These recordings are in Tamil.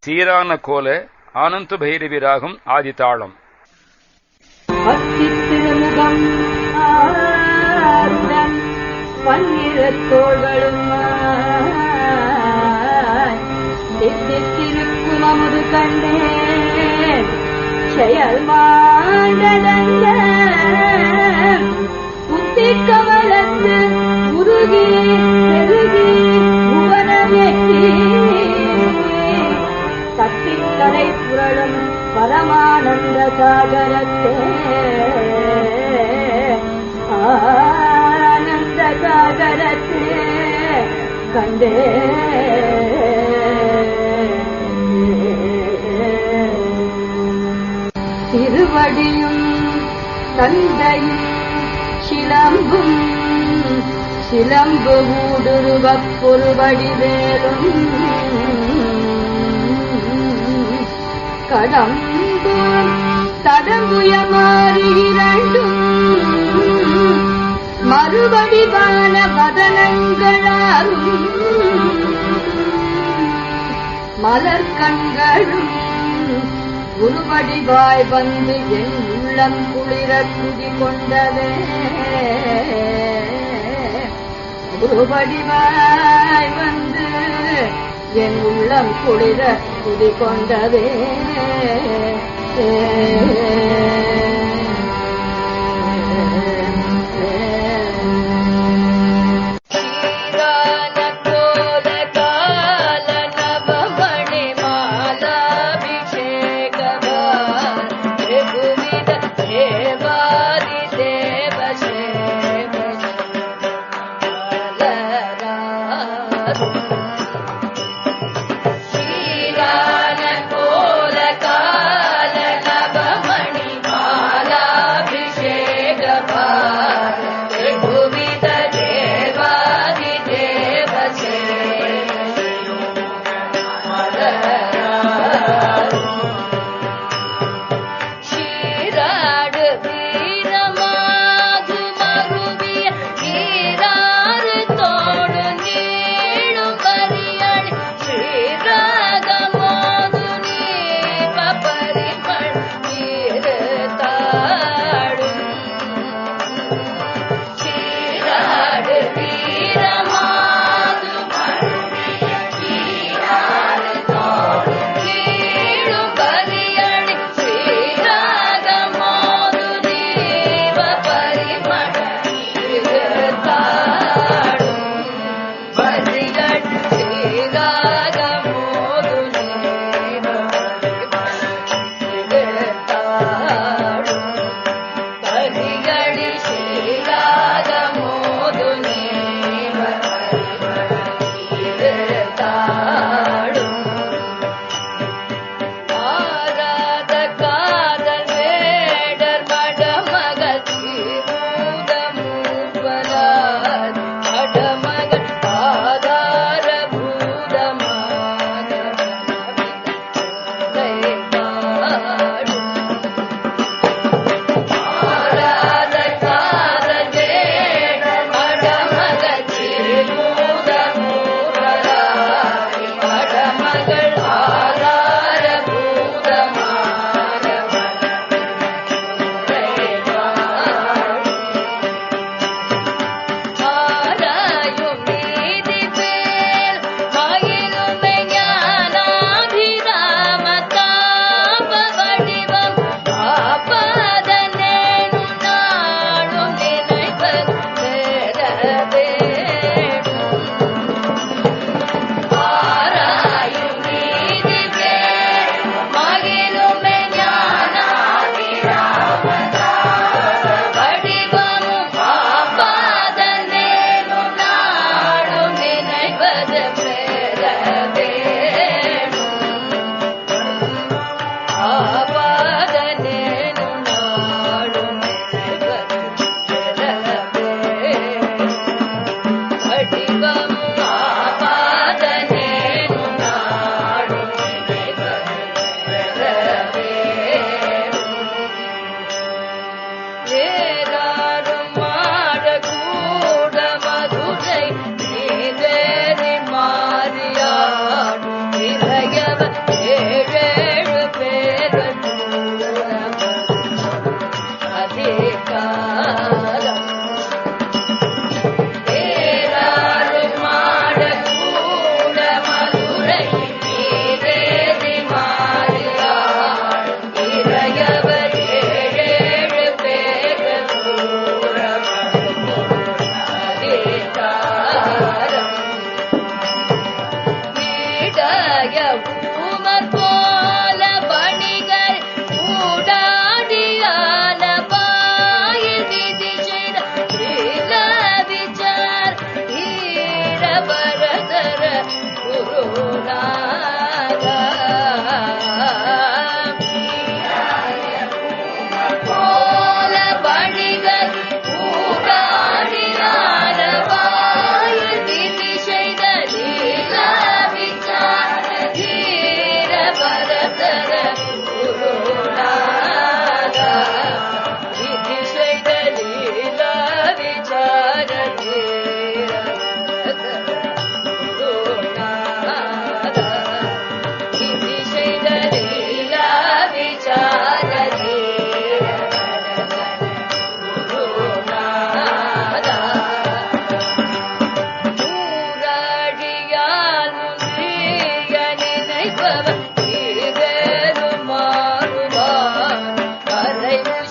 சீரான கோல ஆனந்த பைரவி ராகம் ஆதிதாளம் பன்னிரத்தோள்களும் ஆருடன் பன்னிறத்தோள்களும் அமுது கண்டேன் செயல் மாண்டதல்ல புத்தி கவலத்து உருகி பெருகி உபரமெத்தி தப்பிக்கரை புரளும் பரமானந்த சாகரத்தே ஆனந்த சாகரத்தே கண்டே வடியும் தந்தையும் சிலம்பும் சிலம்பு ஊடுருவப் பொருவடி வேலும் கடம்பு தடங்குயமாறி இரண்டும் மறுவடிவான வதனங்களாரும் மலர் கண்களும் உருவடிவாய் வந்து என் உள்ளம் குளிர குடி கொண்டதே உருவடிவாய் வந்து என் உள்ளம் குளிர குடி கொண்டதே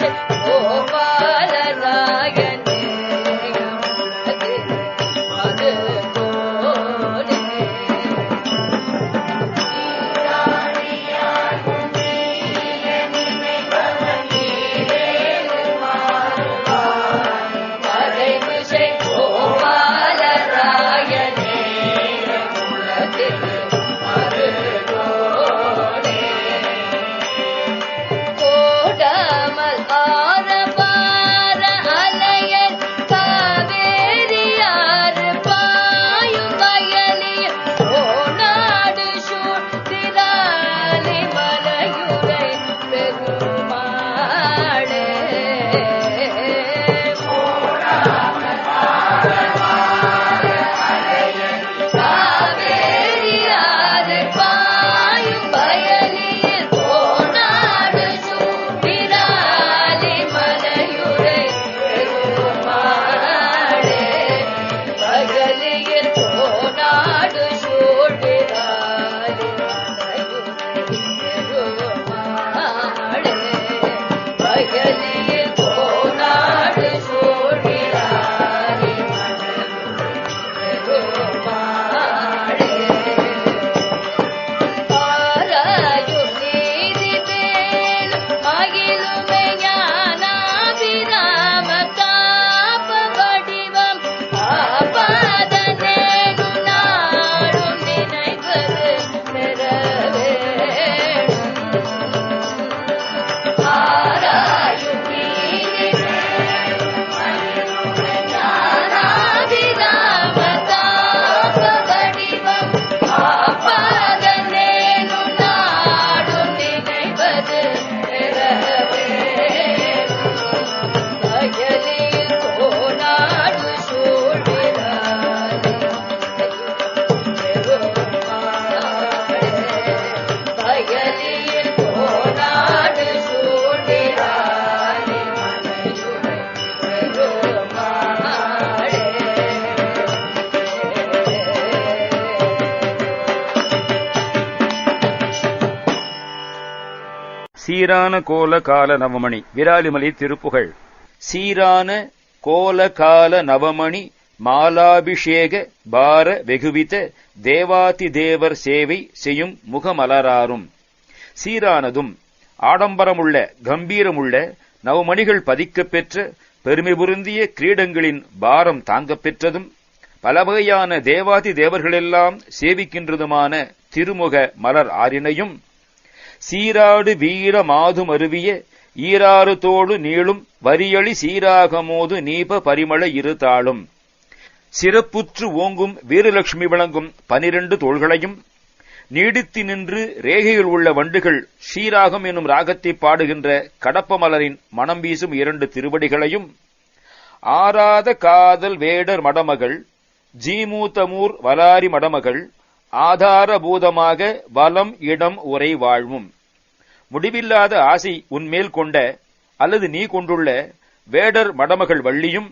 shit. சீரான கோல கால நவமணி. விராலிமலை திருப்புகழ் சீரான கோல கால நவமணி மாலாபிஷேக பார வெகுவித தேவாதி தேவர் சேவை செய்யும் முகமலராறும் சீரானதும் ஆடம்பரமுள்ள கம்பீரமுள்ள நவமணிகள் பதிக்கப் பெற்ற பெருமை புருந்திய கிரீடங்களின் பாரம் தாங்கப் பெற்றதும் பலவகையான தேவாதி தேவர்களெல்லாம் சேவிக்கின்றதுமான திருமுக மலர் ஆறினையும் சீராடு வீர மாதும் அருவிய ஈராறு தோடு நீளும் வரியளி சீராகமோது நீப பரிமள இருதாளும் சிறப்புற்று ஓங்கும் வீரலட்சுமி விளங்கும் பனிரெண்டு தோள்களையும் நீடித்து நின்று ரேகையில் உள்ள வண்டுகள் ஸ்ரீராகம் என்னும் ராகத்தை பாடுகின்ற கடப்ப மலரின் மனம் வீசும் இரண்டு திருவடிகளையும் ஆராத காதல் வேடர் மடமகள் ஜீமூத்தமூர் வலாரி மடமகள் ஆதாரபூதமாக வலம் இடம் உரை வாழ்வும். முடிவில்லாத ஆசை உன்மேல் கொண்ட அல்லது நீ கொண்டுள்ள வேடர் மடமகள் வள்ளியும்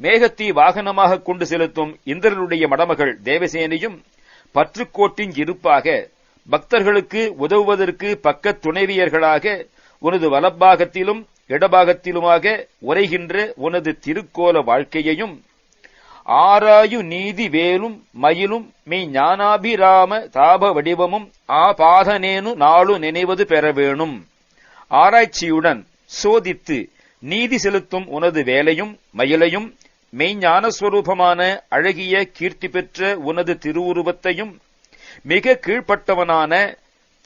மேகத்தை வாகனமாக கொண்டு செலுத்தும் இந்திரனுடைய மடமகள் தேவசேனையும் பற்றுக்கோட்டின் இருப்பாக பக்தர்களுக்கு உதவுவதற்கு பக்கத் துணைவியர்களாக உனது வலப்பாகத்திலும் இடபாகத்திலுமாக உரைகின்ற உனது திருக்கோல வாழ்க்கையையும் ஆராயு நீதி வேலும் மயிலும் மெய் ஞானாபிராம தாப வடிவமும் ஆபாதனேனு நாளு நினைவது பெற வேணும். ஆராய்ச்சியுடன் சோதித்து நீதி செலுத்தும் உனது வேலையும் மயிலையும் மெய்ஞானஸ்வரூபமான அழகிய கீர்த்தி பெற்ற உனது திருவுருவத்தையும் மிக கீழ்ப்பட்டவனான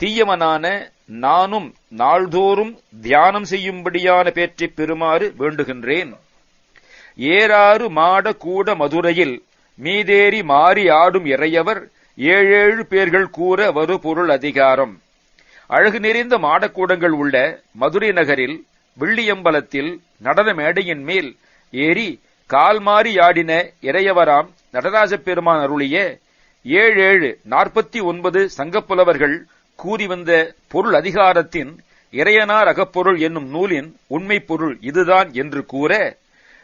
தீயவனான நானும் நாள்தோறும் தியானம் செய்யும்படியான பேற்றைப் பெறுமாறு வேண்டுகின்றேன். ஏறாறு மாட கூட மதுரையில் மீதேறி மாறி ஆடும் இறையவர் ஏழேழு பேர்கள் கூற வரு பொருள் அதிகாரம். அழகு நிறைந்த மாடக்கூடங்கள் உள்ள மதுரை நகரில் வெள்ளியம்பலத்தில் நடன மேடையின் மேல் ஏறி கால் மாறி ஆடின இறையவராம் நடராஜ பெருமான் அருளிய ஏழேழு நாற்பத்தி ஒன்பது சங்கப்புலவர்கள் கூறி வந்த பொருள் அதிகாரத்தின் இறையனார் அகப்பொருள் என்னும் நூலின் உண்மை பொருள் இதுதான் என்று கூற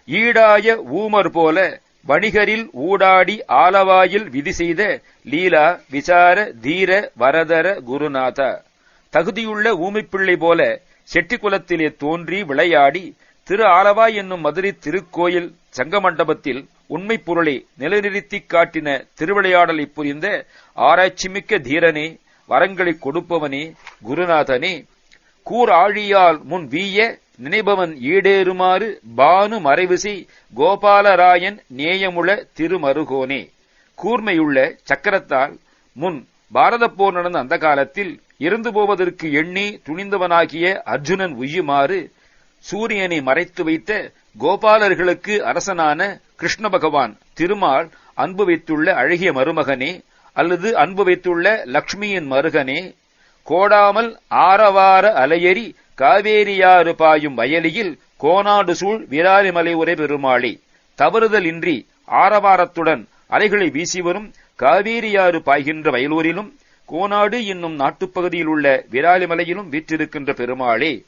ஈடாய ஊமர் போல வணிகரில் ஊடாடி ஆலவாயில் விதி செய்த லீலா விசார தீர வரதர குருநாதா. தகுதியுள்ள ஊமைப்பிள்ளை போல செட்டிக்குலத்திலே தோன்றி விளையாடி திரு ஆலவாய் என்னும் மதுரை திருக்கோயில் சங்கமண்டபத்தில் உண்மை பொருளை நிலைநிறுத்திக் காட்டின திருவிளையாடலை புரிந்த ஆராய்ச்சிமிக்க தீரனே வரங்களை கொடுப்பவனே குருநாதனே. கூர் ஆழியால் முன் வீய நினைபவன் ஈடேறுமாறு பானு மறைவிசை கோபாலராயன் நேயமுள திருமருகோனே. கூர்மையுள்ள சக்கரத்தால் முன் பாரத போர் நடந்த அந்த காலத்தில் இறந்து போவதற்கு எண்ணி துணிந்தவனாகிய அர்ஜுனன் உய்யுமாறு சூரியனை மறைத்து வைத்த கோபாலர்களுக்கு அரசனான கிருஷ்ண பகவான் திருமால் அன்பு வைத்துள்ள அழகிய மருமகனே அல்லது அன்பு வைத்துள்ள லக்ஷ்மியின் மருகனே. கோடாமல் ஆரவார அலையறி காவேரியாறு பாயும் வயலியில் கோனாடு சூழ் விராலிமலை உரை பெருமாளே. தவறுதலின்றி ஆரவாரத்துடன் அலைகளை வீசி வரும் காவேரியாறு பாய்கின்ற வயலூரிலும் கோனாடு என்னும் நாட்டுப்பகுதியில் உள்ள விராலிமலையிலும் வீற்றிருக்கின்ற பெருமாளே.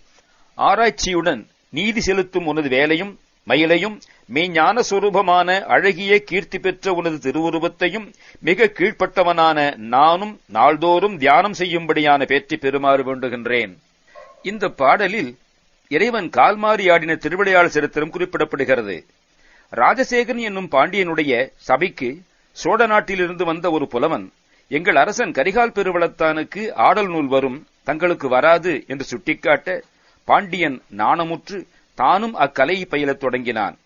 ஆராய்ச்சியுடன் நீதி செலுத்தும் உனது வேலையும் மயிலையும் மெய்ஞான சுரூபமான அழகிய கீர்த்தி பெற்ற உனது திருவுருவத்தையும் மிக கீழ்ப்பட்டவனான நானும் நாள்தோறும் தியானம் செய்யும்படியான பேற்றி பெறுமாறு வேண்டுகின்றேன். இந்த பாடலில் இறைவன் கால்மாறி ஆடின திருவிளையாடல் சரித்திரம் குறிப்பிடப்படுகிறது. ராஜசேகரன் என்னும் பாண்டியனுடைய சபைக்கு சோழ நாட்டிலிருந்து வந்த ஒரு புலவன் எங்கள் அரசன் கரிகால் பெருவளத்தானுக்கு ஆடல் நூல் வரும் தங்களுக்கு வராது என்று சுட்டிக்காட்ட பாண்டியன் நாணமுற்று தானும் அக்கலையை பயிலத் தொடங்கினான்.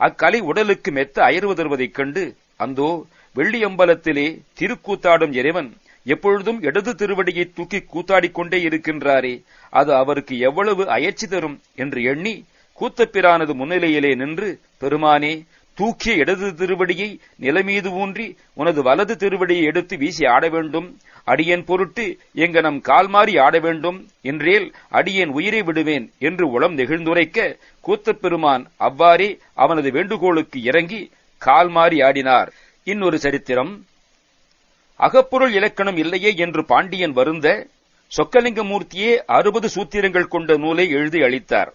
அக்கலை உடலுக்கு மெத்த அயர்வு தருவதைக் கண்டு அந்தோ வெள்ளியம்பலத்திலே திருக்கூத்தாடும் இறைவன் எப்பொழுதும் இடது திருவடியை தூக்கி கூத்தாடிக் கொண்டே இருக்கின்றாரே அது அவருக்கு எவ்வளவு அயற்சி தரும் என்று எண்ணி கூத்தப்பிரானது முன்னிலையிலே நின்று பெருமானே தூக்கிய இடது திருவடியை நிலமீது ஊன்றி உனது வலது திருவடியை எடுத்து வீசி ஆட வேண்டும். அடியேன் பொருட்டு எங்க நம் கால்மாறி ஆட வேண்டும். என்றேல் அடியேன் உயிரை விடுவேன் என்று உளம் நெகிழ்ந்துரைக்க கூத்தப்பெருமான் அவ்வாறே அவனது வேண்டுகோளுக்கு இறங்கி கால்மாறி ஆடினார். இன்னொரு சரித்திரம் அகப்பொருள் இலக்கணம் இல்லையே என்று பாண்டியன் வருந்த சொக்கலிங்கமூர்த்தியே அறுபது சூத்திரங்கள் கொண்ட நூலை எழுதி அளித்தார்.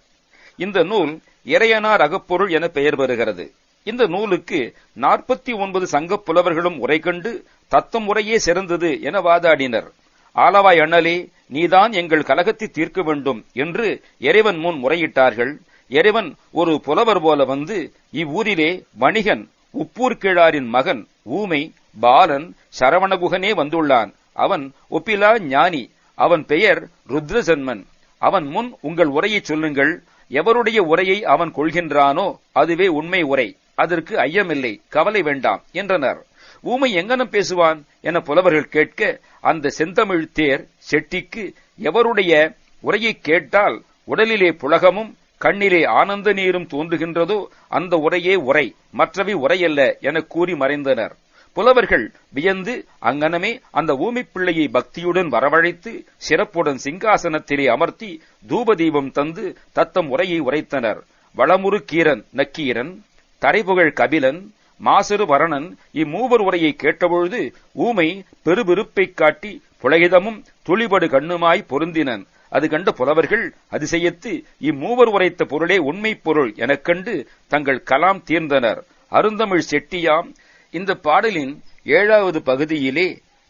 இந்த நூல் இறையனார் அகப்பொருள் என பெயர் பெறுகிறது இந்த நூலுக்கு நாற்பத்தி ஒன்பது சங்கப் புலவர்களும் உரை கண்டு தத்தம் முறையே சிறந்தது என வாதாடினர். ஆலவாய் அண்ணலே நீதான் எங்கள் கலகத்தை தீர்க்க வேண்டும் என்று இறைவன் முன் முறையிட்டார்கள். இறைவன் ஒரு புலவர் போல வந்து இவ்வூரிலே வணிகன் உப்பூர் கிழாரின் மகன் ஊமை பாலன் சரவணகுகனே வந்துள்ளான். அவன் ஒப்பிலா ஞானி அவன் பெயர் ருத்ரஜன்மன் அவன் முன் உங்கள் உரையை சொல்லுங்கள். எவருடைய உரையை அவன் கொள்கின்றானோ அதுவே உண்மை உரை. அதற்கு ஐயமில்லை கவலை வேண்டாம் என்றனர். ஊமை எங்கனம் பேசுவான் என புலவர்கள் கேட்க அந்த செந்தமிழ் தேர் செட்டிக்கு எவருடைய உரையை கேட்டால் உடலிலே புலகமும் கண்ணிலே ஆனந்த நீரும் தோன்றுகின்றதோ அந்த உரையே உரை மற்றவை உரையல்ல என கூறி மறைந்தனர். புலவர்கள் வியந்து அங்கனமே அந்த ஊமைப் பிள்ளையை பக்தியுடன் வரவழைத்து சிறப்புடன் சிங்காசனத்திலே அமர்த்தி தூபதீபம் தந்து தத்தம் உரையை உரைத்தனர். வளமுறு கீரன் நக்கீரன் தரைபுகழ் கபிலன் மாசரு வரணன் இம்மூவர் உரையை கேட்டபொழுது ஊமை பெருபெருப்பைக் காட்டி புலகிதமும் துளிபடு கண்ணுமாய் பொருந்தினன். அது கண்ட புலவர்கள் அதிசயத்து இம்மூவர் உரைத்த பொருளே உண்மை பொருள் எனக் கண்டு தங்கள் கலாம் தீர்ந்தனர். அருந்தமிழ் செட்டியாம் இந்த பாடலின் ஏழாவது பகுதியிலே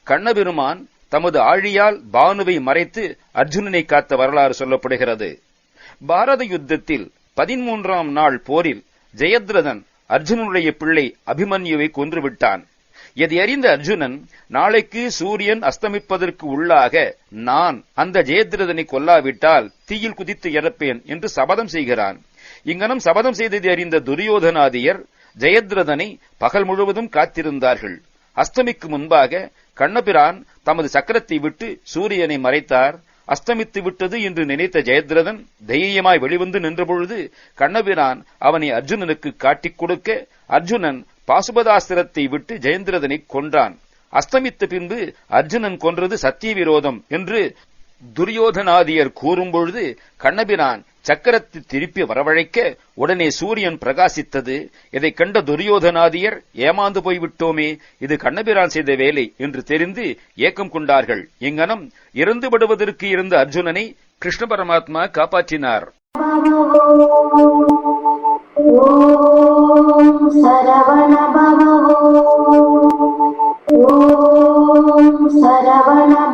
கண்ணபெருமான் தமது ஆழியால் பானுவை மறைத்து அர்ஜுனனை காத்த வரலாறு சொல்லப்படுகிறது. பாரத யுத்தத்தில் பதிமூன்றாம் நாள் போரில் ஜெயத்ரதன் அர்ஜுனனுடைய பிள்ளை அபிமன்யுவை கொன்றுவிட்டான். இதை அறிந்த அர்ஜுனன் நாளைக்கு சூரியன் அஸ்தமிப்பதற்கு உள்ளாக நான் அந்த ஜெயத்ரதனை கொல்லாவிட்டால் தீயில் குதித்து இறப்பேன் என்று சபதம் செய்கிறான். இங்கனம் சபதம் செய்ததை அறிந்த துரியோதனாதியர் ஜெயத்ரதனை பகல் முழுவதும் காத்திருந்தார்கள். அஸ்தமிக்கு முன்பாக கண்ணபிரான் தமது சக்கரத்தை விட்டு சூரியனை மறைத்தார். அஸ்தமித்து விட்டது என்று நினைத்த ஜெயத்ரதன் தைரியமாய் வெளிவந்து நின்றபொழுது கண்ணபிரான் அவனை அர்ஜுனனுக்கு காட்டிக் கொடுக்க அர்ஜுனன் பாசுபதாஸ்திரத்தை விட்டு ஜெயந்திரதனை கொன்றான். அஸ்தமித்த பின்பு அர்ஜுனன் கொன்றது சத்திய விரோதம் என்று துரியோதனாதியர் கூறும்பொழுது கண்ணபிரான் சக்கரத்தை திருப்பி வரவழைக்க உடனே சூரியன் பிரகாசித்தது. இதை கண்ட துரியோதனாதியர் ஏமாந்து போய்விட்டோமே இது கண்ணபிரான் செய்த வேலை என்று தெரிந்து ஏக்கம் கொண்டார்கள். இங்கனம் இறந்துபடுவதற்கு இருந்த அர்ஜுனனை கிருஷ்ண பரமாத்மா காப்பாற்றினார். சரவண